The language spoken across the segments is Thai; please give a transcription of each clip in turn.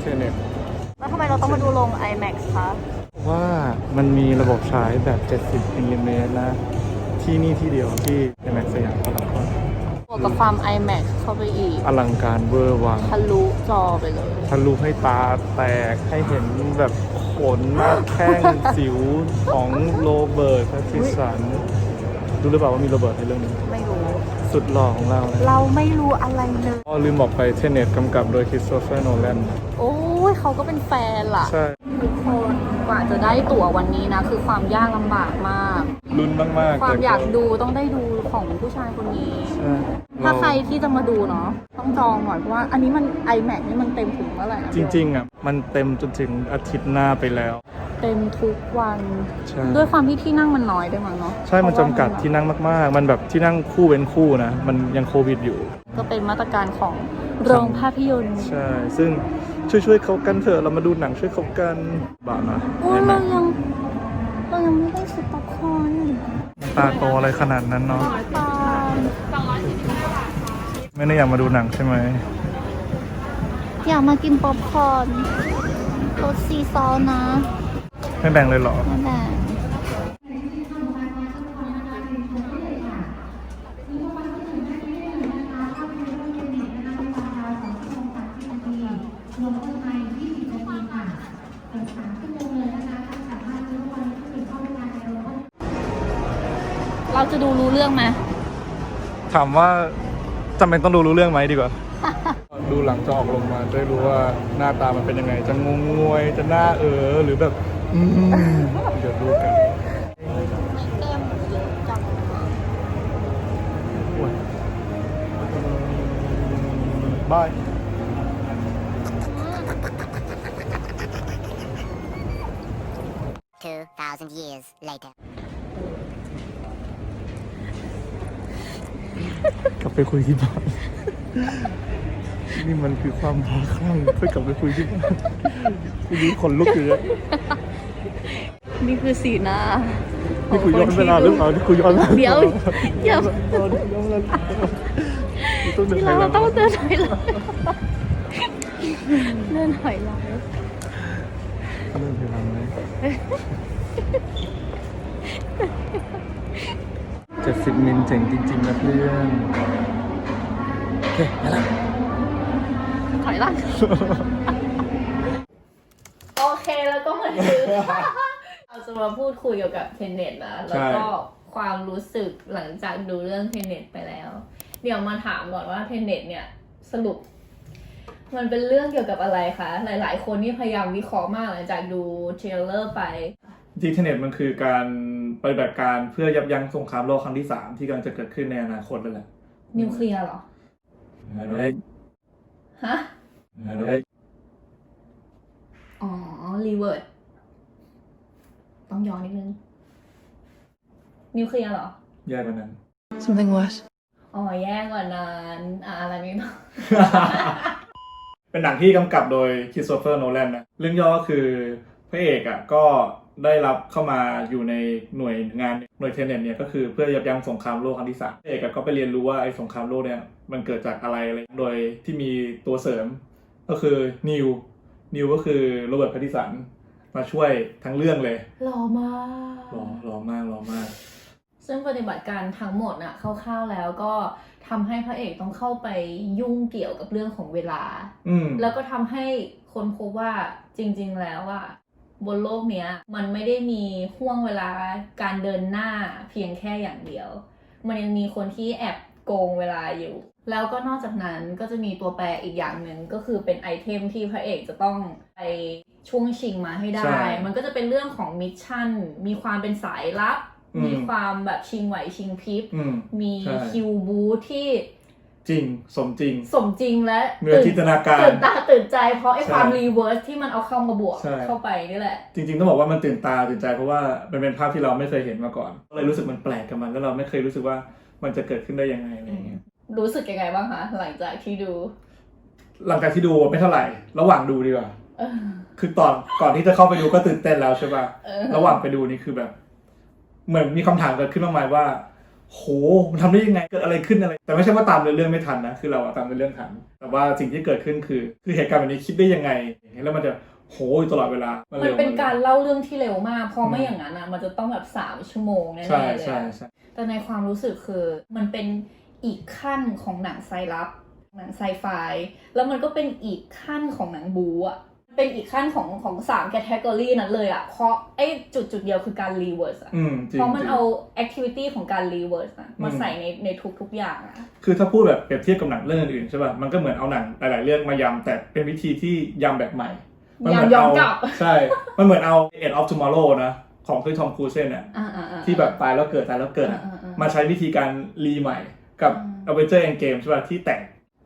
เทเน็ตแล้วทำไมเราต้องมาดูลง IMAX คะว่ามันมีระบบฉายแบบ 70มิลลิเมตรนะ ที่นี่ที่เดียวที่ในแม็กสยามพารากอนบวกกับความ IMAX เข้าไปอีกอลังการเวอร์วังทะลุจอไปเลยทะลุให้ตาแตกให้เห็นแบบขนหน้าแข้งสิวของโรเบิร์ตแพตติสันรู้หรือเปล่าว่ามีโรเบิร์ตในเรื่องนี้ไม่รู้ สุดหล่อของเราเลยเราไม่รู้อะไรเลย อ๋อลืมบอกไปเทเน็ตกำกับโดยคริสโตเฟอร์โนแลนโอ้ยเขาก็เป็นแฟนล่ะ ใช่ ทุกคนกว่าจะได้ตั๋ววันนี้นะ คือความยากลำบากมาก ลุ้นมากๆความแต่อยากดูต้องได้ดูของผู้ชายคนนี้ ใช่ถ้าใครที่จะมาดูเนาะต้องจองหน่อยเพราะว่าอันนี้มัน IMAX นี่มันเต็มถึงเมื่อไหร่อะจริง ๆอะมันเต็มจนถึงอาทิตย์หน้าไปแล้ว เต็มทุกวัน ใช่ ด้วยความที่ที่นั่งมันน้อยด้วยมั้งเนาะใช่มันเพราะว่าจำกัดที่นั่งมาก ๆ มันแบบที่นั่งคู่เว้นคู่นะ มันยังโควิดอยู่ ก็เป็นมาตรการของโรงภาพยนตร์ใช่ ซึ่งช่วยช่วยๆเขากันเถอะเรามาดูหนังช่วยเขากันบาทนะโอ้ยเห็นไหมเรายังเรายังไม่ได้ซื้อป๊อปคอร์นตาโตอะไรขนาดนั้นเนาะปาล์มไม่ได้อยากมาดูหนังใช่ไหมอยากมากินป๊อปคอร์นรสซีซอสนะ ไม่แบ่งเลยเหรอนั่นแหละเราจะดูรู้เรื่องไหมถามว่าจำเป็นต้องดูรู้เรื่องไหมดีกว่า ดูหลังจะออกลงมาจะได้รู้ว่าหน้าตามันเป็นยังไง จะงงงวย จะหน้าเออหรือแบบ อืมเดี๋ยวดูกันแก้มเยอะจังบาย2,000 years later. กลับไปคุยที่บ้าน นี่มันคือความบ้าคลั่งเพื่อกลับไปคุยที่บ้านกูดูขนลุกอยู่เลย นี่คือสีหน้านี่กูย้อนเวลาหรือเปล่านี่กูย้อนเวลาเดี๋ยวอย่าเออนี่กูย้อนเวลากูต้องเดินที่ไปเราแล้วต้องเดินถอยหลังเดินถอยหลังเดินไปหลังเลยเจ็ดสิบมิลเจ๋งจริงๆนะเพื่อนโอเคไปละถอยหลังโอเคแล้วก็มาถึงเรา จะมาพูดคุยเกี่ยวกับเทนเน็ตนะแล้วก็ความรู้สึกหลังจากดูเรื่องเทนเน็ตไปแล้ว เดี๋ยวมาถามก่อนว่าเทนเน็ตเนี่ยสรุป มันเป็นเรื่องเกี่ยวกับอะไรคะ หลาย ๆ คนนี่พยายามวิเคราะห์มากหลังจากดูเทรลเลอร์ไปที่เทเน็ตมันคือการปฏิบัติการเพื่อยับยั้งสงครามโลกครั้งที่สามที่กำลังจะเกิดขึ้นในอนาคตเลยแหละนิวเคลียร์เหรอฮะอ๋อรีเวิร์ด ต้องย้อนนิดนึง นิวเคลียร์เหรอ แย่กว่านั้น Something worse. อ๋อแย่กว่านั้นอะอะไรไม่ต้องเป็นหนังที่กำกับโดยคริสโตเฟอร์โนแลนนะ เรื่องย่อก็คือพระเอกอะก็ได้รับเข้ามาอยู่ในหน่วยงานหน่วยเทเน็ตเนี่ยก็คือเพื่อยับยั้งสงครามโลกครั้งที่สามพระเอกอะก็ไปเรียนรู้ว่าไอ้สงครามโลกเนี่ยมันเกิดจากอะไรอะไรโดยที่มีตัวเสริม ก็คือนิวนิวก็คือโรเบิร์ตแพตติสัน มาช่วยทั้งเรื่องเลยหล่อมากรอรอมากรอมาก ซึ่งปฏิบัติการทั้งหมดน่ะคร่าวๆแล้วก็ทำให้พระเอกต้องเข้าไปยุ่งเกี่ยวกับเรื่องของเวลา อืมแล้วก็ทำให้คนพบว่าจริง ๆ แล้วอะบนโลกเนี้ย มันไม่ได้มีห่วงเวลาการเดินหน้าเพียงแค่อย่างเดียว มันยังมีคนที่แอบโกงเวลาอยู่ แล้วก็นอกจากนั้นก็จะมีตัวแปรอีกอย่างหนึ่งก็คือเป็นไอเทมที่พระเอกจะต้องไป ช่วงชิงมาให้ได้ ใช่มันก็จะเป็นเรื่องของมิชชั่น มีความเป็นสายลับ อืม มีความแบบชิงไหวชิงพริบ อืม มีใช่ คิวบูที่จริงสมจริงสมจริงและเหนือจินตนาการ ตื่นตาตื่นใจเพราะไอ้ใช่ความรีเวิร์สที่มันเอาเข้ามาบวกใช่ เข้าไปนี่แหละ จริง ๆ ต้องบอกว่ามันตื่นตาตื่นใจเพราะว่ามันเป็นภาพที่เราไม่เคยเห็นมาก่อนก็เลยรู้สึกมันแปลกกับมันแล้วเราไม่เคยรู้สึกว่ามันจะเกิดขึ้นได้ยังไงอะไรอย่างเงี้ยรู้สึกยังไงบ้างคะหลังจากที่ดู หลังจากที่ดูไม่เท่าไหร่ ระหว่างดูดีกว่า เออ คือตอนก่อนที่จะเข้าไปดูก็ตื่นเต้นแล้วใช่ป่ะ เออ ระหว่างไปดูนี่คือแบบ เหมือนมีคำถามเกิดขึ้นมากมายว่า โห มันทำได้ยังไง เกิดอะไรขึ้นอะไร แต่ไม่ใช่ว่าตามเนื้อเรื่องไม่ทันนะ คือเราอะตามเนื้อเรื่องทัน แต่ว่าสิ่งที่เกิดขึ้นคือ คือเหตุการณ์แบบนี้คิดได้ยังไง แล้วมันจะโหอยู่ตลอดเวลา มัมันเป็นการเล่าเรื่องที่เร็วมากเพราะอืมไม่อย่างนั้นอะมันจะต้องแบบสามชั่วโมงแน่ๆใช่เลยใช่อะใช่ แต่ในความรู้สึกคือมันเป็นอีกขั้นของหนังไซรับหนังไซไฟแล้วมันก็เป็นอีกขั้นของหนังบูอะ เป็นอีกขั้นของของสามแคตตากรีนั้นเลยอะเพราะไอ้จุดจุดเดียวคือการรีเวิร์สอะอืมจริงเพราะมันจริงเอาแอคทิวิตี้ของการรีเวิร์สอะมาอืมใส่ในในทุกๆอย่างอะคือถ้าพูดแบบเปรียบเทียบกับหนังเรื่องอื่นๆใช่ป่ะมันก็เหมือนเอาหนังหลาย ๆ เรื่องมายำแต่เป็นวิธีที่ยำแบบใหม่มัเหมืยำย้อนเากลับใช่ มันเหมือนเอา End of Tomorrow นะของคือทอมครูเซนเนี่ยอ่าอ่าอ่าที่แบบตายแล้วเกิดตายแล้วเกิดอะอ่าอ่าอ่ามาใช้วิธีการรีใหม่กับอืม Avenger Endgame ใช่ป่ะที่แต่ง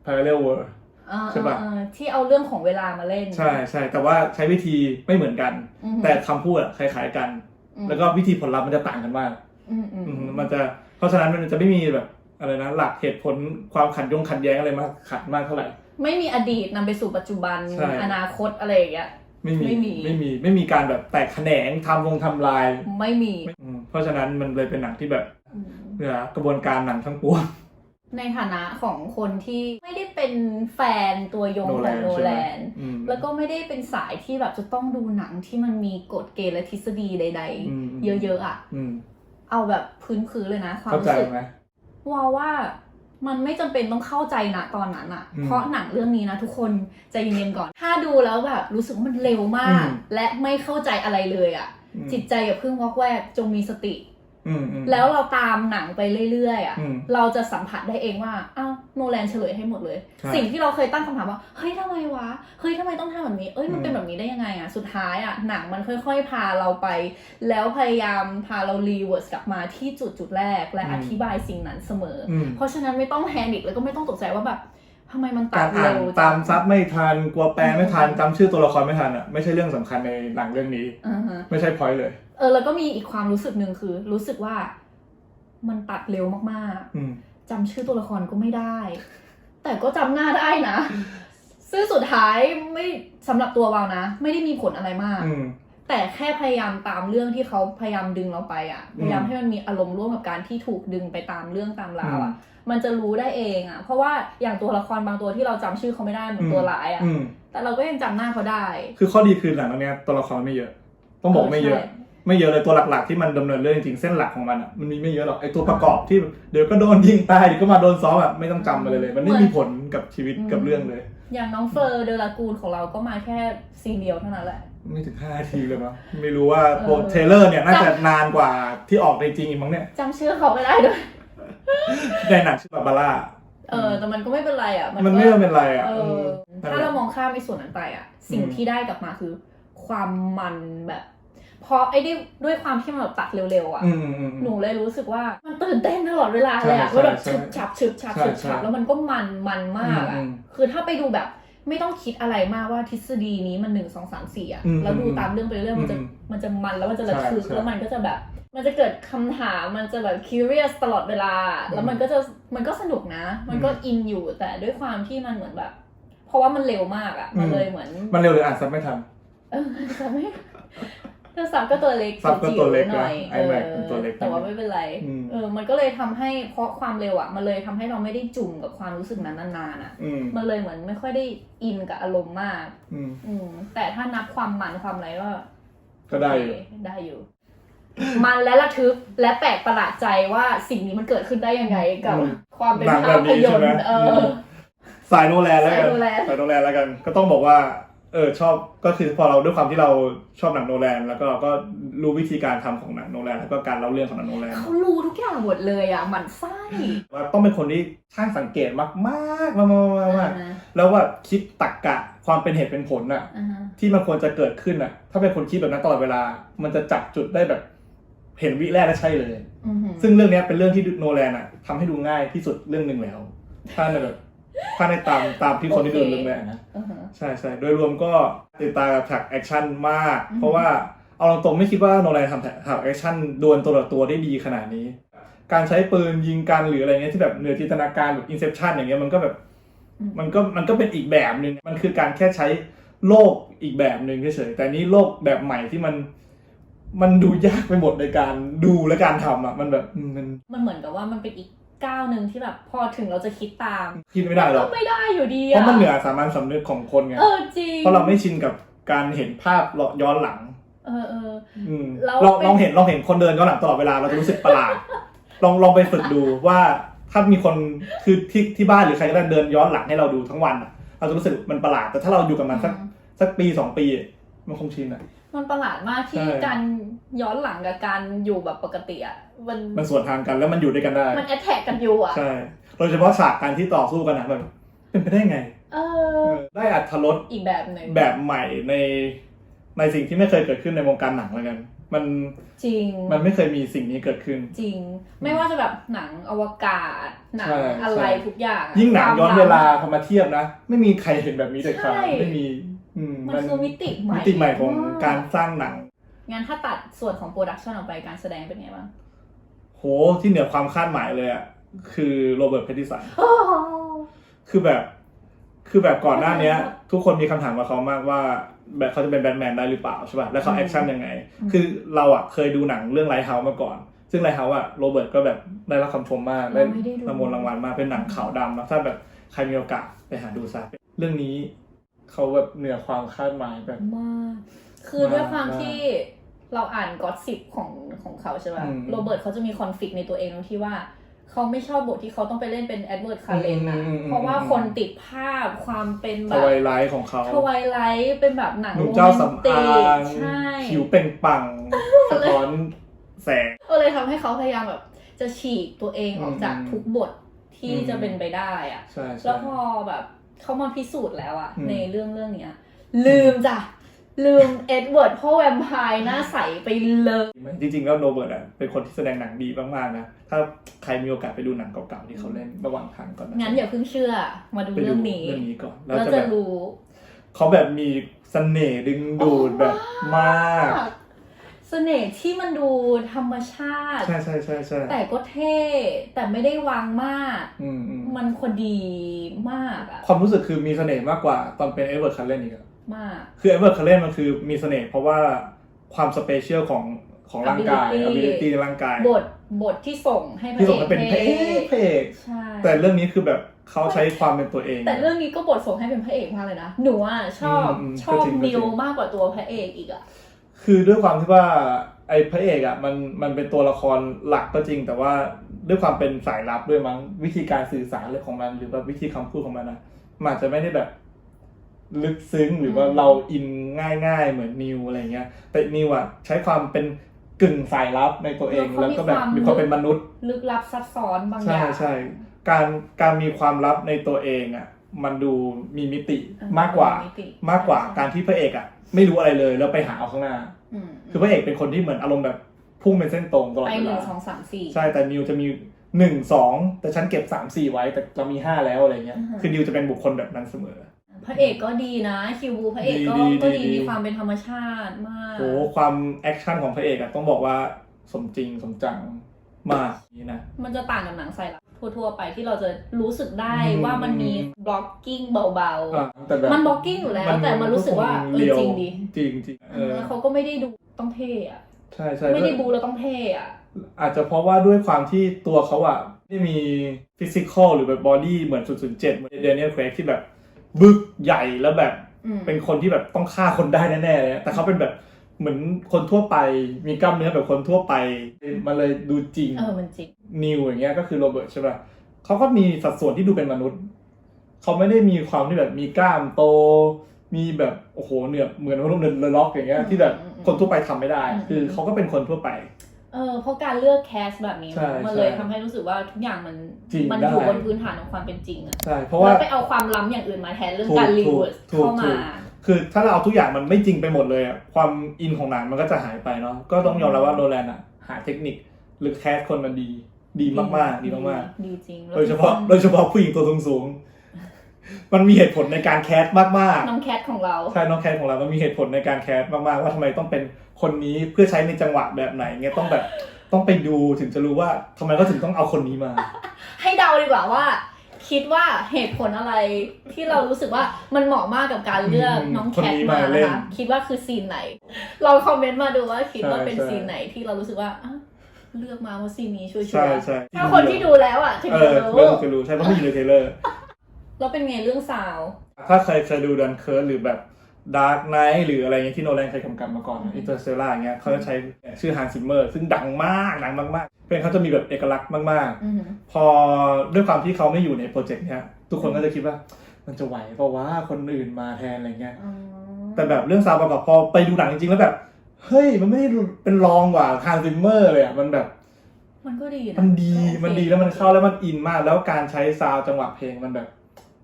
Parallel World อ่าใช่ปะอ่าอ่าที่เอาเรื่องของเวลามาเล่นใช่ใช่แต่ว่าใช้วิธีไม่เหมือนกัน อืมแต่คำพูดอะคล้ายๆกัน อืมแล้วก็วิธีผลลัพธ์มันจะต่างกันมากอืมอืมอือืมมมันจะเพราะฉะนั้นมันจะไม่มีแบบอะไรนะหลักเหตุผลความขัดยงขัดแย้งอะไรมาขัดมากเท่าไหร่ ไม่มีอดีตนำไปสู่ปัจจุบันใช่ อนาคตอะไรอย่างเงี้ย ไม่มีไม่มี ไม่มีไม่มีการแบบแตกแขนงทำวงทำลายไม่มีอืมเพราะฉะนั้นมันเลยเป็นหนังที่แบบอืมเนี่ยกระบวนการหนังทั้งปวง ในฐานะของคนที่ไม่ได้เป็นแฟนตัวยงของ Nolan โนใช่แลไหมนอืมแล้วก็ไม่ได้เป็นสายที่แบบจะต้องดูหนังที่มันมีกฎเกณฑ์และทฤษฎีใดอืมๆเยอะๆอะอืมเอาแบบพื้นๆเลยนะความเข้าใจรู้สึกไหมว่าว่ามันไม่จำเป็นต้องเข้าใจนะตอนนั้นอะอืมเพราะหนังเรื่องนี้นะทุกคนใจเย็นๆก่อน ถ้าดูแล้วแบบรู้สึกว่ามันเร็วมากอืมและไม่เข้าใจอะไรเลยอะอืมจิตใจอย่าเพิ่งวอกแวกจงมีสติอืมอืม แล้วเราตามหนังไปเรื่อยๆอะอืมเราจะสัมผัสได้เองว่าอ้าวโนแลนเฉลยให้หมดเลยใช่สิ่งที่เราเคยตั้งคำถามว่าเฮ้ยทำไมวะเฮ้ยทำไมต้องทำแบบนี้ เอ้ยมันอืมเป็นแบบนี้ได้ยังไงอะสุดท้ายอะหนังมันค่อย ๆ พาเราไป แล้วพยายามพาเรารีเวิร์สกลับมาที่จุดจุดๆแรกและอืมอธิบายสิ่งนั้นเสมออืมเพราะฉะนั้นไม่ต้องแพนิคแล้วก็ไม่ต้องตกใจว่าแบบทำไมมันตักาดรอ่านเร็วจังตามซับไม่ทันกลัวแปลไม่ทันอืมจำชื่อตัวละครไม่ทันอะไม่ใช่เรื่องสำคัญในหนังเรื่องนี้อ่าฮะไม่ใช่พอยต์เลย เออแล้วก็มีอีกความรู้สึกหนึ่งคือ รู้สึกว่ามันตัดเร็วมากอืม ๆจำชื่อตัวละครก็ไม่ได้ แต่ก็จำหน้าได้นะซึ่งสุดท้ายไม่สำหรับตัวเรานะ ไม่ได้มีผลอะไรมาก อืม แต่แค่พยายามตามเรื่องที่เขาพยายามดึงเราไปอะอืมพยายามให้มันมีอารมณ์ร่วมกับการที่ถูกดึงไปตามเรื่องตามราวอะอืมันจะรู้ได้เองอะ เพราะว่าอย่างตัวละครบางตัวที่เราจำชื่อเขาไม่ได้เหมือนตัวร้ายอะ อืม แต่เราก็ยังจำหน้าเขาได้คือข้อดีคือหนังเรื่องเนี้ยตัวละครไม่เยอะ ต้องบอกไม่เยอะ ใช่ ไม่เยอะเลยตัวหลักๆที่มันดำเนินเรื่องจริงๆเส้นหลักของมันอะมันมีไม่เยอะหรอกไอตัวประกอบที่เดี๋ยวก็โดนยิงตายเดี๋ยวก็มาโดนซ้อมแบบไม่ต้องจำมาเลยเลย มันไม่มีผลกับชีวิตกับเรื่องเลย อย่างน้องเฟอร์เดลากูนของเราก็มาแค่ซีนเดียวเท่านั้นแหละไม่ถึงห้านาทีเลยมั้งไม่รู้ว่าเออโปรเทรลเลอร์เนี่ยน่าจะนานกว่าที่ออกในจริงอีกมั้งเนี่ยจำชื่อเขาไม่ได้ด้วยในหนังชื่อบาบาร่าเออแต่มันก็ไม่เป็นไรอะ มันไม่ก็เป็นไรอะเออนั่นถ้าแหละเรามองข้ามไอ้ส่วนนั้นไปอะ สิ่งอืมที่ได้กลับมาคือ ความมันแบบ เพราะไอ้ด้วยด้วยความที่มันแบบตัดเร็วๆอะอืมอืมอืม หนูเลยรู้สึกว่ามันตื่นเต้นตลอดเวลาเลยอะใช่ว่าแบบใช่ฉึบฉับฉึบฉับใช่ฉึบฉับใช่แล้วมันก็มันมันมากอะอืมคือถ้าไปดูแบบไม่ต้องคิดอะไรมากว่าทฤษฎีนี้มันหนึ่งสองสามสี่อะ อืมแล้วดูตามเรื่องไปเรื่อยมันจะอืมมันจะมันแล้วมันจะระทึกใช่ใช่แล้วมันก็จะแบบ มันจะเกิดคำถามมันจะแบบ curious ตลอดเวลา แล้วมันก็จะมันก็สนุกนะ มันก็อืมอินอยู่แต่ด้วยความที่มันเหมือนแบบ เพราะว่ามันเร็วมากอะ มันอืม เลยเหมือน มันเร็วหรืออ่านซับไม่ทัน เออจะไม่ แต่ซับก็ตัวเล็กซับก็ตัวเล็กจิ๋ๆหน่อยนะ iMac มันตัวเล็กแต่ว่าไม่เป็นไรอืมเออมันก็เลยทำให้เพราะความเร็วอะมันเลยทำให้เราไม่ได้จุ่มกับความรู้สึกนั้นนานๆอะอืมมันเลยเหมือนไม่ค่อยได้อินกับอารมณ์มากอืมอืมแต่ถ้านับความมันความอะไรก็ก็ได้อยู่โเคได้อยู่ มันและระทึกและแปลกประหลาดใจว่าสิ่งนี้มันเกิดขึ้นได้ยังไงกับอืมความเป็นหนังภาแบบพนี้ยใช่นไหมตร์เออสายโนแลนแล้วกันสายโนแลนสายโนแลนแล้วกัน ก็ต้องบอกว่า เออชอบก็คือพอเราด้วยความที่เราชอบหนังโนแลนแล้วก็เราก็รู้วิธีการทำของหนังโนแลนแล้วก็การเล่าเรื่องของหนังโนแลนเขารู้ทุกอย่างหมดเลยอะหมันไส้ว่าต้องเป็นคนที่ช่างสังเกตมากมากๆมากๆมากๆมากอ่าๆแล้วว่าคิดตรกกะความเป็นเหตุเป็นผลน่ะอ่าฮะที่มันควรจะเกิดขึ้นน่ะ ถ้าเป็นคนคิดแบบนั้นตลอดเวลา มันจะจับจุดได้แบบเห็นวิแรกแล้วใช่เลยอือหือซึ่งเรื่องเนี้ยเป็นเรื่องที่โนแลนอะทำให้ดูง่ายที่สุดเรื่องหนึ่งแล้วถ้าในแบบ ถ้าในตามตามที่คนที่ดูเรื่องแรกนะ อือหือใช่ใช่โดยรวมก็ติดตามกับฉากแอคชั่นมาก อืม เพราะว่าเอาตรงๆไม่คิดว่าโนแลนทำฉากแอคชั่นดวลตัวต่อตัวได้ดีขนาดนี้ การใช้ปืนยิงกันหรืออะไรเงี้ยที่แบบเหนือจินตนาการแบบอินเซ t ชันอย่างเงี้ยมันก็แบบอืมมันก็มันก็เป็นอีกแบบหนึ่งมันคือการแค่ใช้โลกอีกแบบหนึ่งเฉยๆแต่นี่โลกแบบใหม่ที่มัน มันดูยากไปหมดในการดูและการทำอะ มันแบบอืมมัน มันเหมือนกับว่ามันเป็นอีก ก้าวหนึ่งที่แบบพอถึงเราจะคิดตามคิดไม่ได้หรอกก็ไม่ได้อยู่ดีเพอะราะมันเหนือสามัญสำนึกของคนไง เออจริงเพราะเราไม่ชินกับการเห็นภาพย้อนหลัง เออเออ อืมแล้วเราเป็น ลองเห็นลองเห็นคนเดินย้อนหลังตลอดเวลาเราจะรู้สึกประหลาด ลองลองไปฝึกดูว่าถ้ามีคนคือที่ที่บ้านหรือใครก็ได้เดินย้อนหลังให้เราดูทั้งวันอะเราจะรู้สึกมันประหลาดแต่ถ้าเราอยู่กับมันสักอืมสักปีสองปี มันคงชินอะ มันประหลาดมากที่ใช่ การย้อนหลังกับการอยู่แบบปกติอะมันมันสวนทางกันแล้วมันอยู่ด้วยกันได้ มันแอทแทกกันอยู่อะใช่ โดยเฉพาะฉากการที่ต่อสู้กันนะแบบเป็นไปได้ไงเอเอออได้อัธรสอีกแบบหนึ่งแบบใหม่ในในสิ่งที่ไม่เคยเกิดขึ้นในวงการหนังแล้วกัน มันจริง มันไม่เคยมีสิ่งนี้เกิดขึ้น จริง ไม่ว่าจะแบบหนังอวกาศ หนังใช่อะไรใช่ ทุกอย่างอะยิ่งหนังควมย้อนเวลาล้ำพอมาเทียบนะ ไม่มีใครเห็นแบบนี้เด็ดขาดใช่ ไม่มี อืมมันคือมิติใหม่มิติใหม่ของมการสร้างหนังงั้นถ้าตัดส่วนของโปรดักชันออกไปการแสดงเป็นไงบ้าง โหที่เหนือความคาดหมายเลยอะ คือโรเบิร์ตแพตติสันโอ้โหคือแบบ คือแบบก่อนหน้าเนี้ยครับทุกคนมีคำถามกับเขามากว่า แบบเขาจะเป็นแบทแมนได้หรือเปล่าใช่ป่ะ แล้วเขาอืมแอคชั่นยังไง อืม คือเราอะเคยดูหนังเรื่องไลท์เฮาส์มาก่อน ซึ่งไลท์เฮาส์อะโรเบิร์ตก็แบบได้รับคำชมมากได้ เราไม่ได้ดู รางวัลรางวัลมากเป็นหนังขาวดำนะถ้าแบบใครมีโอกาสไปหาดูซะเรื่องนี้ เขาแบบเหนือความคาดหมายแบบ มาก คือด้วยความมากที่เราอ่านก็อตสิบของของเขาใช่ป่ะ อืมโรเบิร์ตเขาจะมีคอนฟ lict ในตัวเองตรงที่ว่า เขาไม่ชอบบทที่เขาต้องไปเล่นเป็นแอดเวิร์ดคาเลนอะอืมอืมอืม เพราะว่าคนติดภาพความเป็นแบทบวายไลท์ของเขาทวายไลท์เป็นแบบหนังหนุ่มเจ้าสำโรอาแมนงติกใช่ผิวเปล่งปลั่งสะท้อนแสง ก็เลยทำให้เขาพยายามแบบ จะฉีกตัวเองออกจากอืมทุกบทที่อืม จะเป็นไปได้อะใช่ใช่แล้วพอแบบ เขามาพิสูจน์แล้วอะอืม ในเรื่องเรื่องเนี้ย ลืมจ้ะ ลืมเอ็ดเวิร์ดพ่อแวมไพร์หน้าใสไปเลย จริงๆแล้วโรเบิร์ตอะเป็นคนที่แสดงหนังดีมากๆนะถ้าใครมีโอกาสไปดูหนังเก่าๆที่เขาเล่นระหว่างทางก่อนนะงั้นอย่าเพิ่งเชื่อ มาดูไปดูเรื่องนี้ เรื่องนี้ก่อนแล้วเราจะจะแบบรู้ เขาแบบมีเสน่ห์ดึงดูดแบบมากเสน่ห์ที่มันดูธรรมชาติ ใช่ใช่ใช่ใช่แต่ก็เท่แต่ไม่ได้วางมาก อืมอืมมันพอดีมากอะความรู้สึกคือมีเสน่ห์มากกว่าตอนเป็นเอ็ดเวิร์ดคัลเลนอีกอะมาก คือเอ็ดเวิร์ดคัลเลนมันคือมีเสน่ห์เพราะว่าความสเปเชียลของของร่างกาย Ability ability ในร่างกาย บทบทที่ส่งให้พระที่เอส่งกให้เป็นพระเอกพระเอกใช่ แต่เรื่องนี้คือแบบเขาใช้ความเป็นตัวเอง แต่เรื่องนี้ก็บทส่งให้เป็นพระเอกมากเลยนะ หนูอะชอบอืมอืมชอบก็จริงก็จริงมิวมากกว่าตัวพระเอกอีกอะ คือด้วยความที่ว่าไอ้พระเอกอะมันมันเป็นตัวละครหลักก็จริง แต่ว่าด้วยความเป็นสายลับด้วยมั้งวิธีการสื่อสารเรื่องของมัน หรือแบบวิธีคำพูดของมันนะมันอาจจะไม่ได้แบบ ลึกซึ้งหรือว่าอืมเราอินง่ายๆ เหมือนนิวอะไรเงี้ย แต่นิวอะใช้ความเป็นกึ่งสายลับในตัวเองแล้วก็แบบมีความเป็นมนุษย์ ลึกลับซับซ้อนบางอใช่ย่างใช่การการมีความลับในตัวเองอะ มันดูมีมิติเออมากกว่ามิติมากกว่าใช่การที่พระเอกอะ ไม่รู้อะไรเลยแล้วไปหาเอาข้างหน้าอืมคือพระเอกเป็นคนที่เหมือนอารมณ์แบบพุ่งเป็นเส้นตรงตลอดไปเวหนึ่ลางสองสามสี่ใช่แต่นิวจะมีหนึ่งสองแต่ฉันเก็บสามสี่ไว้แต่เรามีห้าแล้วอะไรเงี้ยอือฮึคือนิวจะเป็นบุคคลแบบนั้นเสมอ พระเอกก็ดีนะคิวบูพระเอกก็ดีดีก็ดีดีดีมีความเป็นธรรมชาติมากโหความแอคชั่นของพระเอกอะต้องบอกว่าสมจริงสมจังมากนี่นะมันจะต่างกับหนังไซรัป ทั่วๆไปที่เราจะรู้สึกได้อืม ว่ามันมีบล็อกกิ้งเบาอะแต่แบบ ๆ มันบล็อกกิ้งอยู่แล้วแต่มันรู้สึกว่าเออเรียว จริงดีจริงจริงเออแล้วเขาก็ไม่ได้ดูต้องเท่อะใช่ใช่ไม่ได้ด้วยบูแล้วต้องเท่อะอาจจะเพราะว่าด้วยความที่ตัวเขาอะไม่มีฟิสิกอลหรือแบบบอดี้เหมือน007เหมือนเดน i ียล r ครกที่แบบบึกใหญ่แล้วแบบ อืม เป็นคนที่แบบต้องฆ่าคนได้แน่ๆเลยอะแต่เขาเป็นแบบ เหมือนคนทั่วไปมีกล้ามเนื้อแบบคนทั่วไป มันเลยดูจริง เออมันจริง นิวอย่างเงี้ยก็คือโรเบิร์ตใช่ป่ะเขาก็มีสัดส่วนที่ดูเป็นมนุษย์ เขาไม่ได้มีความที่แบบมีกล้ามโต มีแบบโอ้โหเหนือบเหมือนมนุษย์เดอะล็อกอย่างเงี้ยที่แบบคนทั่วไปทำไม่ได้ คือเขาก็เป็นคนทั่วไป เออเพราะการเลือกแคสแบบนี้ใช่มันเลยใช่ทำให้รู้สึกว่าทุกอย่างมันจริงมันได้อยู่บนพื้นฐานของความเป็นจริงอะใช่เพราะว่าแล้วไปเอาความล้ำอย่างอื่นมาแทนเรื่องถูกการรีถูกเวิร์สถูกเข้าถูมาก คือถ้าเราเอาทุกอย่างมันไม่จริงไปหมดเลยอะความอินของหนังมันก็จะหายไปเนาะก็ต้องยอมรับว่าโนแลนอะหาเทคนิคหรือแคสคนมันดี ดีมากๆดีมากดีจริงๆ โดยเฉพาะโดยเฉพาะผู้หญิงตัวสูงๆมันมีเหตุผลในการแคสมากๆน้องแคทของเราใช่น้องแคทของเรา มันมีเหตุผลในการแคสมากๆว่าทำไมต้องเป็นคนนี้เพื่อใช้ในจังหวะแบบไหนเงี้ยต้องแบบต้องไปดูถึงจะรู้ว่าทำไมเขาถึงต้องเอาคนนี้มา ให้เดาดีกว่าว่า คิดว่าเหตุผลอะไรที่เรารู้สึกว่ามันเหมาะมากกับการเลือกอืมน้องแคคนทนี้มามาเล่นะนคะคิดว่าคือซีนไหน เราคอมเมนต์มาดูว่าคิดว่าใช่เป็นใช่ซีนไหนที่เรารู้สึกว่าอ้าวเลือกมาว่าซีนนี้ช่วยใช่ๆใช่ถ้าคนที่ดูแล้วอะถึงเอจะอรู้เรื่องจะรู้ใช่เพราะไม่อยู่ในเทรลเลอร์ แล้วเป็นไงเรื่องซาวด์ถ้าใครเคยดูดันเคิร์หรือแบบ ดาร์กไนท์หรืออะไรเงี้ยที่โนแลนเคยกำกับมาก่อนอืมอินเตอร์เซลล่าเงี้ยเขาจะใช้ชื่อฮันซิมเมอร์ ซึ่งดังมากดังมากๆเพลงเขาจะมีแบบเอกลักษณ์มากอือหือๆพอด้วยความที่เขาไม่อยู่ในโปรเจกต์เนี้ยทุกคนก็จะคิดว่ามันจะไหวเพราะว่าคนอื่นมาแทนอะไรเงี้ยอ๋อแต่แบบเรื่องซาวด์ประกอบพอไปดูหนังจริงๆแล้วแบบ เฮ้ยมันไม่ได้เป็นรองกว่าฮันซิมเมอร์เลยอะมันแบบมันก็ดีนะมันดีก็โอเคมันดีแล้วมันเข้าแล้วมันอินมาก แล้วการใช้ซาวด์จังหวะเพลงมันแบบ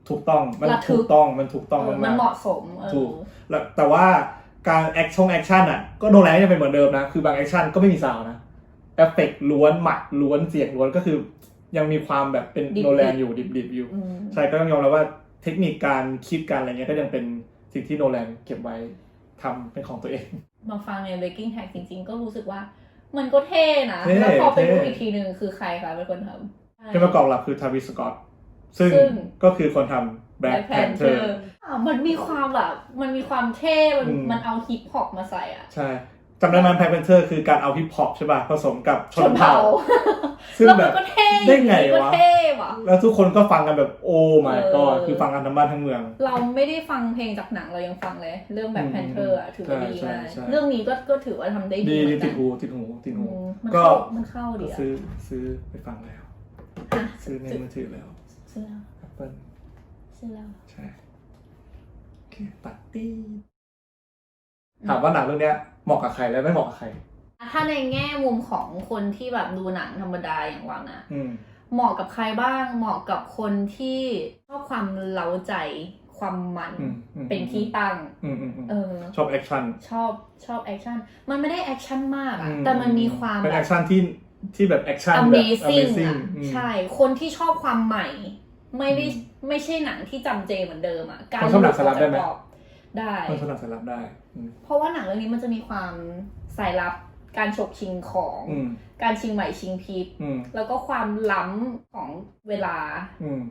ถูกต้องมันระทึก ถูกต้องมันถูกต้องเออมากๆมันเหมาะสมเออถูกแล้วแต่ว่าการแอคชั่นแอคชั่นอะก็โนแลนยังเป็นเหมือนเดิมนะ คือบางแอคชั่นก็ไม่มีซาวด์นะเอฟเฟกต์ล้วนหมัดล้วนเสียงล้วนก็คือ ยังมีความแบบเป็นดิบๆ โนแลนอยู่ดิบๆอยู่ อืมใช่ก็ต้องยอมรับว่าเทคนิคการคิดการอะไรเงี้ยก็ยังเป็นสิ่งที่โนแลนเก็บไว้ทำเป็นของตัวเอง มาฟังใน Breaking Tag จริง ๆ ก็รู้สึกว่ามันก็เท่นะ เท่แล้วพอไปดูเท่ อีกทีหนึ่งคือใครคะเป็นคนทำ เพลงประกอบหลักคือทาวิสสกอต ซึ่งซึ่ง ก็คือคนทำ Black Black Panther Panther อะมันมีความแบบมันมีความเท่ มันอืม มันเอาฮิปฮอปมาใส่อะใช่จำได้ไหมแพ็คเพนเทอร์คือการเอาฮิปฮอปใช่ป่ะผสมกับชนเผ่า ซึ่งแล้วแบมันบ ก็เท่ได้ไงวะก็เท่ว่ะ แล้วทุกคนก็ฟังกันแบบโอ้ my เออ god คือฟังกันทั้งบ้านทั้งเมือง เราไม่ได้ฟังเพลงจากหนังเรายังฟังเลย เรื่องแบบอืมแพนเทอร์อะถือว่าใช่ดีใช่มากใช่ เรื่องนี้ก็ก็ถือว่าทำได้ดีดีเหมืดีอนติกัดนหูติดหูติดอืหู มมันก็ เข้ามันเข้าก็ดีอะซื้อซื้อไปฟังแล้วอะซื้อในมือถือแล้ว ซื้อแล้ว Apple ซื้อแล้ว ใช่โอเคตัดตีถามว่าหนังเรื่องเนี้ยเหมาะกับใครและไม่เหมาะกับใคร ถ้าในแง่มุมของคนที่แบบดูหนังธรรมดาอย่างวางนะอืม เหมาะกับใครบ้าง เหมาะกับคนที่ชอบความเล้าใจความมันอืมอืมเป็นที่ตั้ง อืมอืมอืมเออ ชอบแอคชั่น ชอบชอบแอคชั่น มันไม่ได้แอคชั่นมากอะอืแต่มันมีความเป็นแบแอบ คชั่นที่ที่แบบแอคชั่นแบบ amazing อะอืม ใช่ คนที่ชอบความใหม่ ไม่ได้ไม่ใช่หนังที่จำเจเหมือนเดิมอะการคนชอบหนังสลับได้ไหมลุกออกจากกรอบได้มันสนับสนุนได้อืมเพราะว่าหนังเรื่องนี้มันจะมีความสายลับการฉกชิงของ อืมการชิงใหม่ชิงพิษอืมแล้วก็ความล้ำของเวลา อืม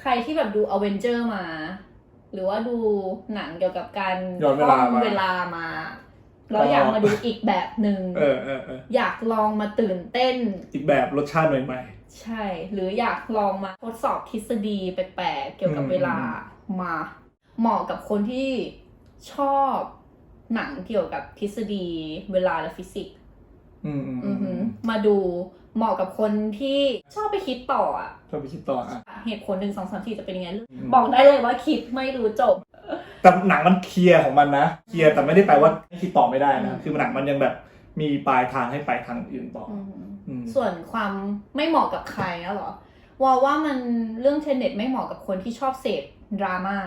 ใครที่แบบดูอเวนเจอร์มา หรือว่าดูหนังเกี่ยวกับการย้อนเวลาท่องมาเวลามาแล้วอยากมาดูอีกแบบหนึ่งเออเออเอออยากลองมาตื่นเต้น อีกแบบรสชาติใหม่ ใช่ หรืออยากลองมาทดสอบทฤษฎีแปลกๆเกี่ยวกับอืมเวลามา เหมาะกับคนที่ชอบหนังเกี่ยวกับทฤษฎีเวลาและฟิสิกส์ๆอืมอืมอือือหือมมาดูเหมาะกับคนที่ชอบไปคิดต่ออะชอบไปคิดต่ออะเหตุผลหนึ่งสองสามสี่จะเป็นยังไงอืมบอกได้เลยว่าคิดไม่รู้จบแต่หนังมันเคลียร์ของมันนะเคลียร์แต่ไม่ได้แปลว่าคิดต่อไม่ได้นะอืมคือหนังมันยังแบบมีปลายทางให้ไปทางอื่นต่อออืมอืม ส่วนความไม่เหมาะกับใครนะเหรอว่าว่ามันเรื่องเทนเน็ตไม่เหมาะกับคนที่ชอบเสพดราม่า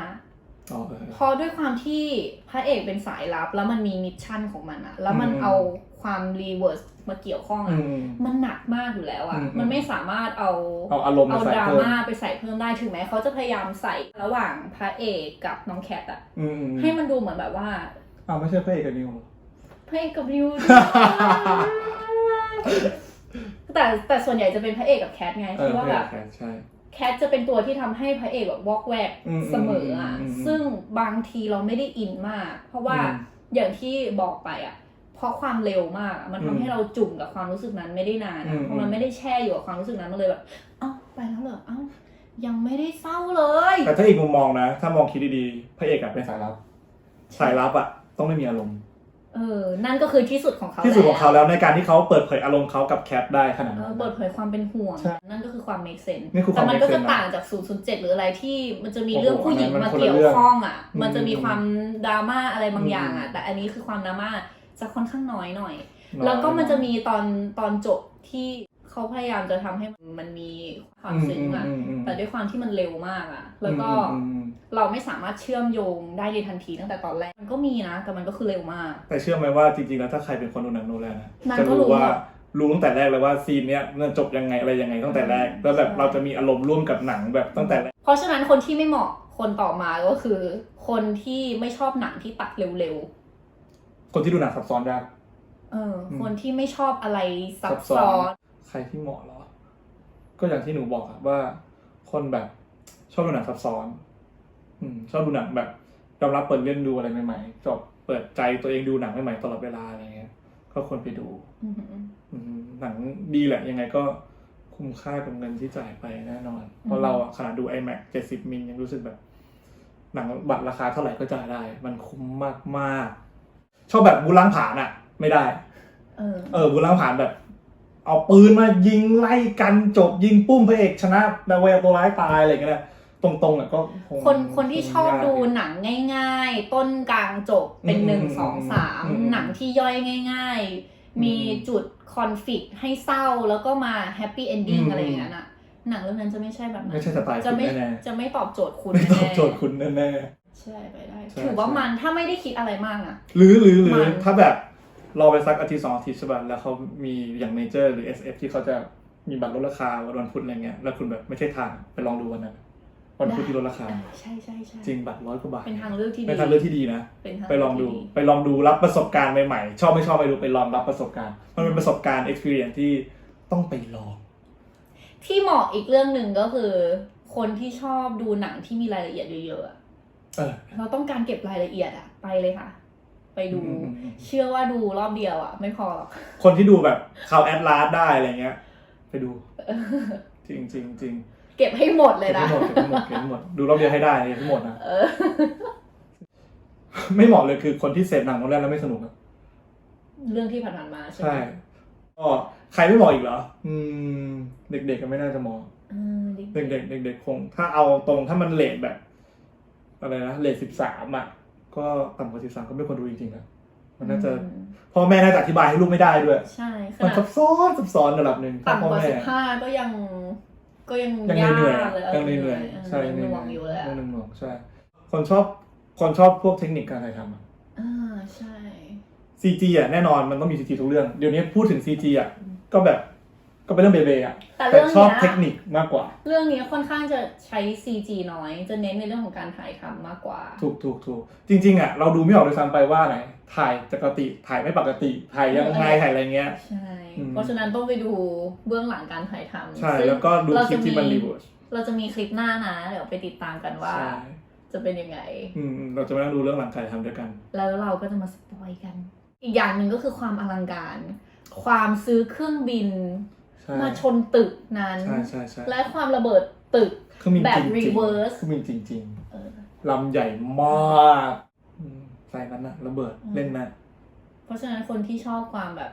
อ๋อเออเพราะด้วยความที่พระเอกเป็นสายลับ แล้วมันมีมิชชั่นของมันอะแล้วมันอืมเอาความรีเวิร์สมาเกี่ยวข้องอือะมมันหนักมากอยู่แล้วอะอืมมันไม่สามารถเอาเอาอารมณ์เอามาใส่ดราเพิ่มม่าไปใส่เพิ่มได้ถึงแม้เขาจะพยายามใส่ระหว่างพระเอกกับน้องแคทอะอืมอืมให้มันดูเหมือนแบบว่าอ้าวไม่ใช่พระเอกกับนิวเหรอพระเอกกับนิว แต่แต่ส่วนใหญ่จะเป็นพระเอกกับแคทไงเออที่ว่าพระเอแบบกกับใช่ แคทจะเป็นตัวที่ทำให้พระเอกแบบวอกแวกอืมเสมออะอืมอืมอืมซึ่งบางทีเราไม่ได้อินมาก เพราะว่าอืมอย่างที่บอกไปอะ เพราะความเร็วมากอะมันอืทำมให้เราจุ่มกับความรู้สึกนั้นไม่ได้นานอือะมเพราะมันไม่ได้แช่อยู่กับความรู้สึกนั้นมันเลยแบบ เอ้าไปแล้วเหรอเอ้ายังไม่ได้เศร้าเลย แต่ถ้าอีกมุมมองนะ ถ้ามองคิดดีๆ พระเอกอะเป็นสายลับ สายลับอะต้องไม่มีอารมณ์ เออ นั่นก็คือที่สุดของเขาที่สุดของเขาแล้วแล้วในการที่เขาเปิดเผยอารมณ์เขากับแคทได้ขนาดเอนั้อนเปิดเผยความเป็นห่วงใช่นั่นก็คือความ make sense นี่คือความแต่มันก็ make จะ sense ต่างจาก 007 หรืออะไรที่มันจะมีโอ้โหเรื่องผู้หญิงอันนั้มานมันคนละเกี่ยวเรื่องข้องอะอืมมันจะมีความดราม่าอะไรบางอย่างอะอืมแต่อันนี้คือความดราม่าจะค่อนข้างน้อยหน่อยน้อยแล้วก็มันจะมีตอนตอนจบที่ เขาพยายามจะทำให้มันมีความซึ้งอะมมมแต่ด้วยความที่มันเร็วมากอะแล้วก็อืมอืมอืมเราไม่สามารถเชื่อมโยงได้ในทันทีตั้งแต่ตอนแรก มันก็มีนะ แต่มันก็คือเร็วมาก แต่เชื่อไหมว่าจริงๆแล้วถ้าใครเป็นคนดูหนังโนแลนนะมันจะก็รู้รู้ว่าหมดรู้ตั้งแต่แรกเลยว่าซีนเนี้ยมันจบยังไงอะไรยังไงตั้งแต่แรกแล้วแบบใช่เราจะมีอารมณ์ร่วมกับหนังแบบตั้งแต่แรก เพราะฉะนั้นคนที่ไม่เหมาะคนต่อมาก็คือ คนที่ไม่ชอบหนังที่ตัดเร็วคนที่ดูหนังซับซ้อนได้ๆเอออมคนที่ไม่ชอบอะไรซับซับซ้ซ้ออนน ใครที่เหมาะเหรอ ก็อย่างที่หนูบอกอะว่า คนแบบชอบดูหนังซับซ้อน อืม ชอบดูหนังแบบยอมรับเปิดเล่นดูอะไรใหม่ๆชอบเปิดใจตัวเองดูหนังใหม่ๆตลอดเวลาอะไรเงี้ย ก็ควรไปดูอือหืออืมหนังดีแหละ ยังไงก็คุ้มค่ากับเงินที่จ่ายไปแน่นอน เพอืราะมเราอะขนาดดู iMac 70 มิลยังรู้สึกแบบ หนังบัตรราคาเท่าไหร่ก็จ่ายได้ มันคุ้มมากๆ ชอบแบบบูล้างผ่านอะไม่ได้ เออเออบูล้างผ่านแบบ เอาปืนมายิงไล่กันจบยิงปุ้มพระเอกชนะแต่เวลตัวร้ายตายอะไรอย่างเงี้ยตรงๆอะก็คงคนคนที่ชอบคงยากดูยู่หนังง่าย ๆ ต้นกลางจบเป็นอืมหนึ่งอืมสองสามอืมหนังที่ย่อยง่าย ๆ มีอืมจุดคอนฟ lict ให้เศร้าแล้วก็มาแฮปปี้เอนดิ้งอืมอะไรอย่างนั้นอะหนังเรื่องนั้นจะไม่ใช่แบบนั้นไม่ใช่สไตล์จะคุณไม่แน่จะไม่ตอบโจทย์คุณๆไม่ตอบแน่ๆโจทย์คุณแน่ใช่ไปได้ใช่ถือว่าใช่มันถ้าไม่ได้คิดอะไรมากอะๆหรือหรือหรือมันถ้าแบบ รอไปสักอาทิตย์สองอาทิตย์ใช่ป่ะแล้วเขามีอย่างเมเจอร์หรือ SF ที่เขาจะมีบัตรลดราคาวันวันพุธอะไรเงี้ยแล้วคุณแบบไม่ใช่ทางไปลองดูวันนั้นวันพุธที่ลดราคาเออใช่ใช่ใช่จริงบัตรร้อยกว่าบาทเป็นทางเลือกที่ดีเป็นทางเลือกที่ดีนะเป็นทางไปลองดูเที่ไปลองดูรับประสบการณ์ใหม่ๆชอบไม่ชอบไปดูไปลองรับประสบการณ์ มันเป็นประสบการณ์ experience ที่ต้องไปลอง ที่เหมาะอีกเรื่องหนึ่งก็คือ คนที่ชอบดูหนังที่มีรายละเอียดเยอะๆอะเออเราต้องการเก็บรายละเอียดอะไปเลยค่ะ ไปดูอืมอืมอืมเชื่อว่าดูรอบเดียวอะไม่พอหรอกคนที่ดูแบบข่าวแอดลาสได้อะไรเงี้ย ไปดู จริงจริงจริงเก็บให้หมดเลเก็ยบนะให้หมดเก็บให้หมดเก็บให้หมดดูรอบเดียวให้ได้เก็บให้หมดนะเออไม่เหมาะเลยคือคนที่เสพหนังคนแรกแล้วไม่สนุกอะเรื่องที่ผ่านๆมาใช่ไหมใช่ก็ใครไม่เหมาะอีกเหรอ อืม เด็กๆก็ไม่น่าจะเหมาะเออดีเด็กๆเด็กๆคง ถ้าเอาตรงถ้ามันเลทแบบ อะไรนะเลทสิบสามอะ ก็ต่ำกว่าสิบสามก็ไม่ควรดูจริงๆนะมันน่าจะอืมพ่อแม่น่าจะอธิบายให้ลูกไม่ได้ด้วย ใช่ขมันนาดซับซ้อนซับซ้อนระดับหนึ่งถ้าพ่ต่ำอกว่าแม่ สิบห้าก็ยัง ก็ยังยังยากเหนื่อยๆเลยอะยังเหนื่อยเออๆใช่ยังเหหนื่น่วองยอยู่เลยอะๆยังหน่วงๆใช่ คนชอบ คนชอบพวกเทคนิคการถ่ายทำอะ อ่าใช่ซีจีอะแน่นอนมันต้องมีซีจีทุกเรื่อง เดี๋ยวนี้พูดถึงซีจีอะ ก็แบบ ก็เป็นเรื่องเบเบอะแต่แต่เรื่องชอบเนี้ยเทคนิคมากกว่า เรื่องนี้ค่อนข้างจะใช้ CG น้อย จะเน้นในเรื่องของการถ่ายทำมากกว่า ถูกถูกถูกจริงๆอะเราดูไม่ออกเลยซ้ำไปว่าไหนถ่ายปกติถ่ายไม่ปกติถ่ายยังไงเออถ่ายอะไรเงี้ยใช่อืมเพราะฉะนั้นต้องไปดูเบื้องหลังการถ่ายทำใช่ซึ่งแล้วก็ดูเราคลิจะปที่มันรีเวิร์สเราจะมีคลิปหน้านะเดี๋ยวไปติดตามกันว่าใช่จะเป็นยังไง อืมเราจะมานั่งดูเรื่องหลังถ่ายทำด้วยกัน แล้วเราก็จะมาสปอยกัน อีกอย่างหนึ่งก็คือความอลังการ ความซื้อเครื่องบินใช่ มาชนตึกนั้น ใช่ใช่ใช่และความระเบิดตึกเครื่องบินแบบจริงๆ reverse เครื่องบินจริงเออๆลำใหญ่มากอืมใส่นั้นนะระเบิดอืมเล่นนะเพราะฉะนั้นคนที่ชอบความแบบ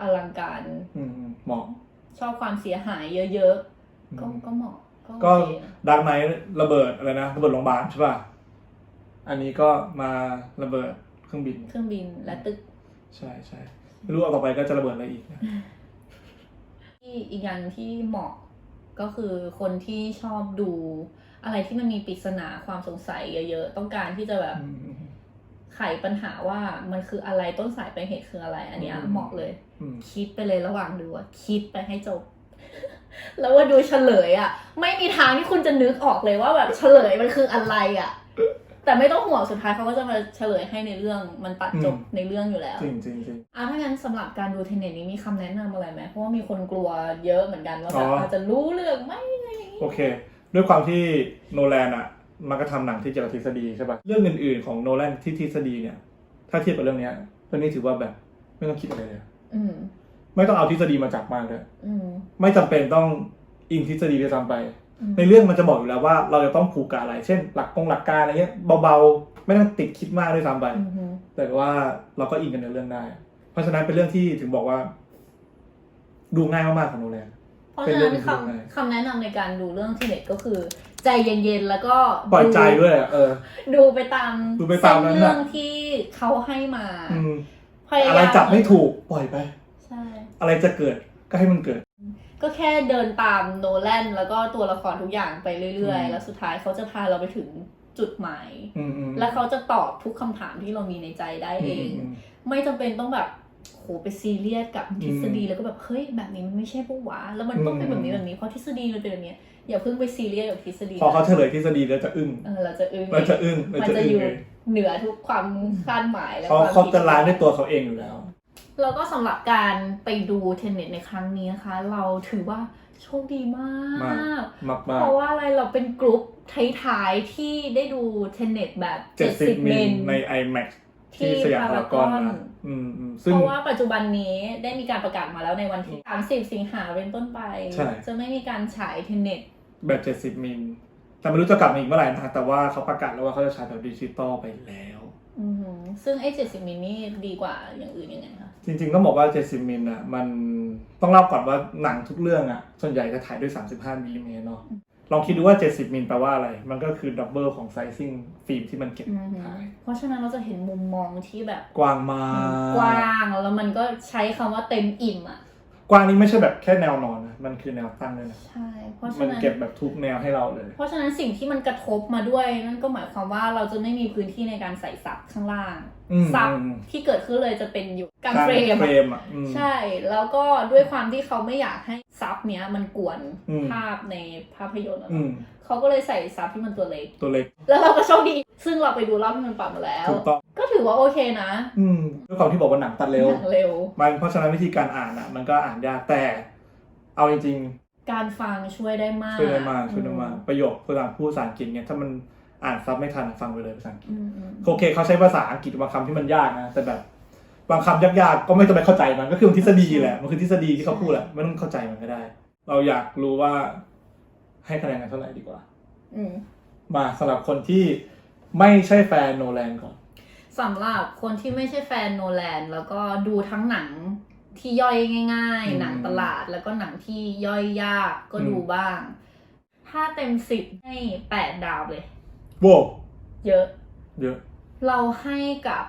อลังการอืมเหมาะ ชอบความเสียหายเยอะๆ ก็อืม ก็เหมาะก็ก็โอเคนะดังไนระเบิดอะไรนะระเบิดโรงพยาบาลใช่ป่ะ อันนี้ก็มาระเบิดเครื่องบิน เครื่องบินและตึก ใช่ใช่ไม่รู้เอาต่อไปก็จะระเบิดอะไรอีกนะที่ อีกอย่างที่เหมาะก็คือคนที่ชอบดูอะไรที่มันมีปริศนาความสงสัยเยอะๆ ต้องการที่จะแบบอืมอืมไขปัญหาว่ามันคืออะไรต้นสายปลายเหตุคืออะไร อันเนี้ยอืมเหมาะเลยอืมคิดไปเลยระหว่างดูอะคิดไปให้จบ แล้วว่าดูเฉลยอะไม่มีทางที่คุณจะนึกออกเลยว่าแบบเฉลยมันคืออะไรอะ แต่ไม่ต้องห่วงสุดท้ายเขาก็จะมาเฉลยให้ในเรื่องมันตัดจบในเรื่องอยู่แล้ว จริงจริงจริง อะถ้างั้นสำหรับการดูเทนเน็ตนี้มีคำแนะนำอะไรไหมเพราะว่ามีคนกลัวเยอะเหมือนกันว่าแบบอ๋อออาจจะรู้เรื่องไหมอะไรอย่างงี้โอเค ด้วยความที่โนแลนอะมันก็ทำหนังที่เกี่ยวกับทฤษฎีใช่ป่ะเรื่องอื่นๆของโนแลนที่ทฤษฎีเนี่ย ถ้าเทียบกับเรื่องเนี้ยเรื่องนี้ถือว่าแบบไม่ต้องคิดอะไรเลย อืม ไม่ต้องเอาทฤษฎีมาจากมากเลย อืม ไม่จำเป็นต้องอิงทฤษฎีด้วยซ้ำไปอืม ในเรื่องมันจะบอกอยู่แล้วว่าเราจะต้องผูกกับอะไร เช่น หลักกงหลักการอะไรเงี้ยเบาๆ ไม่ต้องติดคิดมากด้วยซ้ำไปอืมฮึแต่ว่าเราก็อินกันในเรื่องได้ เพราะฉะนั้นเป็นเรื่องที่ถึงบอกว่า ดูง่ายมากๆของโนแลนเพราะเป็นฉะเรื่นั้องนที่ดูง่ายคำคำแนะนำในการดูเรื่องเทนเน็ตก็คือ ใจเย็นๆแล้วก็ปล่อยใจด้วยอะเออ ดูไปตามดูไปตามนั้นเส้นเรื่น่ะองที่เขาให้มาอืมพยายามอะไรจับไม่ถูกปล่อยไป ใช่ อะไรจะเกิดก็ให้มันเกิด ก็แค่เดินตามโนแลนแล้วก็ตัวละครทุกอย่างไปเรื่อยอืมๆแล้วสุดท้ายเขาจะพาเราไปถึงจุดหมายอืมอืมและเขาจะตอบทุกคำถามที่เรามีในใจได้เองอืมไม่จำเป็นต้องแบบโหไปซีเรียสกับทฤษฎีอืมแล้วก็แบบเฮ้ยแบบนี้มันไม่ใช่ปะวะแล้วมันต้องเป็นอืมแบบนี้แบบนี้เพราะทฤษฎีมันเป็นแบบนี้อย่าเพิ่งไปซีเรียสกับทฤษฎีพอเขาเฉลยทฤษฎีแล้วจะอึ้งเออเราจะอึ้งเราจะอึ้งเรามันจะจะอึ้งอยู่เลยเหนือทุกความคาดหมายและเขาความเขาคิดจะล้างด้วยตัวเขาเองอยู่แล้ว แล้วก็สำหรับการไปดูเทนเน็ตในครั้งนี้นะคะ เราถือว่าโชคดีมาก มากมมากมาเพกราะว่าอะไรเราเป็นกรุ๊ปท้ายๆที่ได้ดูเทนเน็ตแบบเจ็ดสิบ70 มิลนใน iMac ที่ที่สยามพารากอนพารากอนนะอืมอืมซึ่งเพราะว่าปัจจุบันนี้ได้มีการประกาศมาแล้วในวันที่ 30 สิงหาเป็นต้นไปใช่จะไม่มีการฉายเทนเน็ตแบบ 70 มิล แต่ไม่รู้จะกลับมาอีกเมื่อไหร่นะแต่ว่าเขาประกาศแล้วว่าเขาจะใช้แบบดิจิตอลไปแล้ว อือหือซึ่งไอ้70มิลนี่ดีกว่าอย่างอื่นยังไงคะจริงๆต้องบอกว่า 70มิลอะมันต้องเล่าก่อนว่าหนังทุกเรื่องอะส่วนใหญ่จะถ่ายด้วย 35มิลลิเมตรเนาะลองคิดดูว่า 70มิลแปลว่าอะไร มันก็คือดับเบิลของไซซิ่งฟิล์มที่มันเก็บอือหือถ่ายเพราะฉะนั้นเราจะเห็นมุมมองที่แบบกว้างมากว้างแล้วมันก็ใช้คำว่าเต็มอิ่มอะกว้างนี้ไม่ใช่แบบแค่แนวนอนนะ มันคือแนวตั้งเลยนะใช่เพราะฉะมันนั้น เก็บแบบทุกแนวให้เราเลย เพราะฉะนั้นสิ่งที่มันกระทบมาด้วยนั่นก็หมายความว่าเราจะไม่มีพื้นที่ในการใส่ซับข้างล่างอืมซับอืม ที่เกิดขึ้นเลยจะเป็นอยู่กลางการเฟรมเฟรอะมอะอืม ใช่ แล้วก็ด้วยความที่เขาไม่อยากให้ซับเนี้ยมันกวนอืม ภาพในภาพยนตร์อะอืมเขาก็เลยใส่ซับที่มันตัวเล็ก ตัวเล็กแล้วเราก็โชคดี ซึ่งเราไปดูรอบที่มันปรับมาแล้ว ถูกต้อง ก็ถือว่าโอเคนะอืมด้วยความที่บอกว่าหนังตัดเร็วหนังเร็ว มันเพราะฉะนั้นวิธีการอ่านอะ มันก็อ่านยากแต่ เอาจริงการฟังช่วยได้มาก ๆช่วยได้มากช่วยได้มากประโยคภาษาพูดภาษาอังกฤษเนี่ยถ้ามันอ่านซับไม่ทันฟังไปเลยภาษาอังกฤษอืมอืมโอเคเขาใช้ภาษาอังกฤษบางคำที่มันยากนะแต่แบบบางคำยากๆก็ไม่ต้องไปเข้าใจมันก็คือมันทฤษฎีแหละมันคือทฤษฎีที่เขาพูดแหละไม่ต้องเข้าใจมันก็ได้ เราอยากรู้ว่าให้คะแนนกันเท่าไหร่ดีกว่า อืม มาสำหรับคนที่ไม่ใช่แฟนโนแลนก่อน สำหรับคนที่ไม่ใช่แฟนโนแลนแล้วก็ดูทั้งหนัง ที่ย่อยง่าย อืม ๆ หนังตลาดแล้วก็หนังที่ย่อยยากก็อืมดูบ้าง ถ้าเต็มสิบให้แปดดาวเลย โว้เยอะ เยอะ เราให้กับ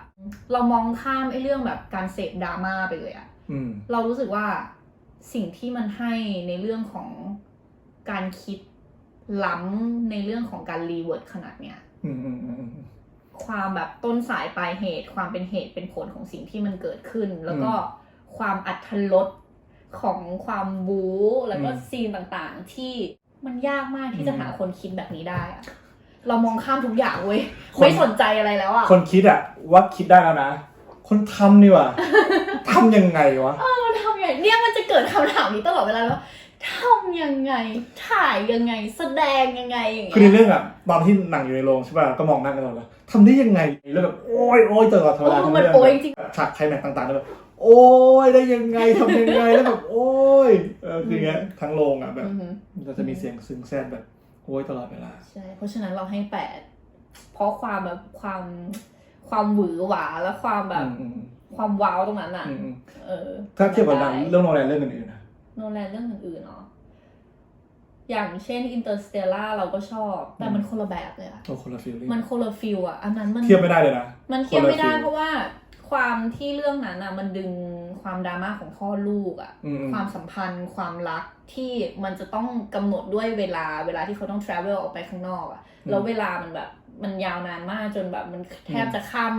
เรามองข้ามไอ้เรื่องแบบการเสพดราม่าไปเลยอะอืม เรารู้สึกว่าสิ่งที่มันให้ในเรื่องของการคิดล้ำในเรื่องของการรีเวิร์ดขนาดเนี้ย อืมอืมอืมอืม ความแบบต้นสายปลายเหตุ ความเป็นเหตุเป็นผลของสิ่งที่มันเกิดขึ้น แล้วก็ ความอัธรสของความบู๊แล้วก็อืมซีนต่างๆ ที่มันยากมากที่อืมจะหาคนคิดแบบนี้ได้อะเรามองข้ามทุกอย่างเว้ยคนไม่สนใจอะไรแล้วอะคนคิดอะว่าคิดได้แล้วนะ คนทำนี่ว่ะทำยังไงวะมันทำยังไงเนี่ยมันจะเกิดคำถามนี้ตลอดเวลาว่าทำยังไง ถ่ายยังไง แสดงยังไงอย่างคือในเงี้ยเรื่องอะตอนที่หนังอยู่ในโรงใช่ป่ะก็มองหน้ากันตลอดเลยทำได้ยังไงแล้วแบบโอ้ยโอ้ยตลอดเวลาโอ้ทั้งมันเรื่องโปรยจริงฉากไคลแม็กซ์ต่างๆแล้วแบบ โอ้ยได้ยังไงทำยังไงแล้วแบบโอ้ยเออคืออย่างเงี้ยทั้งโรงอะแบบ อือหือมันจะมีเสียงซึ้งแซ่บแบบโอ้ยตลอดเวลา ใช่ เพราะฉะนั้นเราให้แปดเพราะความแบบความความหวือหวาและความแบบอืมอืมความว้าวตรงนั้นอะ อืมอืมเออถ้าเทียบกับหนังได้เรื่องโนแลนเรื่องอื่นๆนะโนแลนเรื่องอื่นๆเนาะอย่างเช่น Interstellar เราก็ชอบ แต่มันคนละแบบเลยอะโอ้คนละฟีลลิ่งมันคนละฟิลอะอันนั้นมัน เทียบไม่ได้เลยนะ มันเทียบไม่ได้คนละฟิล เพราะว่า ความที่เรื่องนั้นอะมันดึงความดราม่าของพ่อลูกอะอืมอืมความสัมพันธ์ ความรักที่มันจะต้องกำหนดด้วยเวลาเวลาที่เขาต้อง travel ออกไปข้างนอกอะแล้วเวลามันแบบมันยาวนานมากจนแบบมันแทบจะข้าม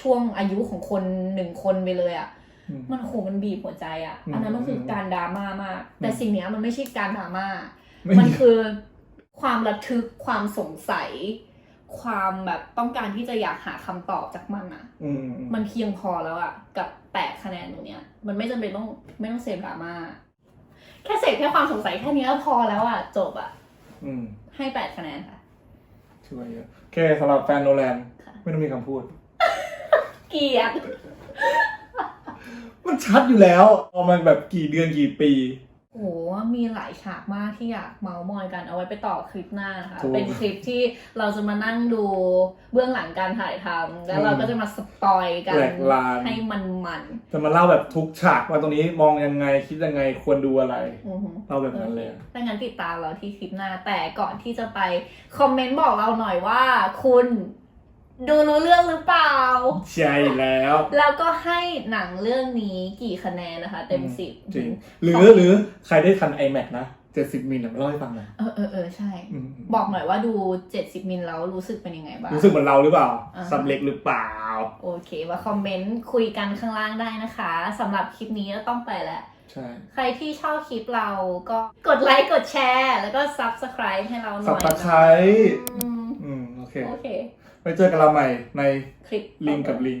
ช่วงอายุของคนหนึ่งคนไปเลยอะอืม มันโหมันบีบหัวใจอะอืมอันนั้นมันคือการดราม่ามาก แต่อืมสิ่งเนี้ยมันไม่ใช่การดราม่า ไม่มันคือความระทึกความสงสัย ความแบบต้องการที่จะอยากหาคำตอบจากมันอะอืมอืมอืมมันเพียงพอแล้วอะกับแปดคะแนนตรงเนี้ยมันไม่จำเป็นต้องไม่ต้องเสพดราม่าแค่เสพแค่ความสงสัยแค่เนี้ยพอแล้วอะจบอะอืมให้แปดคะแนนค่ะถือว่าเยอะโอเคสำหรับแฟนโนแลนค่ะไม่ต้องมีคำพูด เกลียดมันชัดอยู่แล้วพอมันแบบกี่เดือนกี่ปี โอ้โหมีหลายฉากมากที่อยากเมาส์มอยกันเอาไว้ไปต่อคลิปหน้านะคะ ถูกเป็นคลิปที่เราจะมานั่งดูเบื้องหลังการถ่ายทำแล้วเราอืมก็จะมาสปอยกันแหลกลาน ให้มันมันจะมาเล่าแบบทุกฉากว่าตรงนี้มองยังไงคิดยังไงควรดูอะไรๆอือหือ เล่าแบบนั้นเลยถ้างั้นติดตามเราที่คลิปหน้า แต่ก่อนที่จะไป คอมเมนต์บอกเราหน่อยว่า คุณ ดูรู้เรื่องหรือเปล่า ใช่แล้ว แล้วก็ให้หนังเรื่องนี้กี่คะแนนนะคะ เต็มสิบจริง หรือหรือใครได้ทัน iMac นะ70มิลมาเล่าให้ฟังหน่อยเออเออเออใช่อืมบอกหน่อยว่าดู70มิลแล้วรู้สึกเป็นยังไงบ้าง รู้สึกเหมือนเราหรือเปล่าอ่าซับเล็กหรือเปล่า โอเคมาคอมเมนต์คุยกันข้างล่างได้นะคะสำหรับคลิปนี้ก็ต้องไปแล้วใช่ใครที่ชอบคลิปเราก็กดไลค์กดแชร์ แล้วก็ Subscribe ให้เราหน่สับอยตะไคร้อืมอืมโอเคโอเค ไปเจอกันเราใหม่ในคลิปลิงกับลิง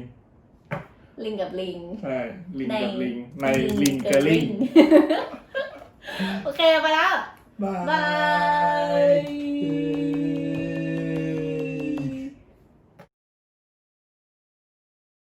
ลิงกับลิง ใช่ ลิงในกับลิง ในลิงกับลิง โอเค ไปแล้ว บายบาย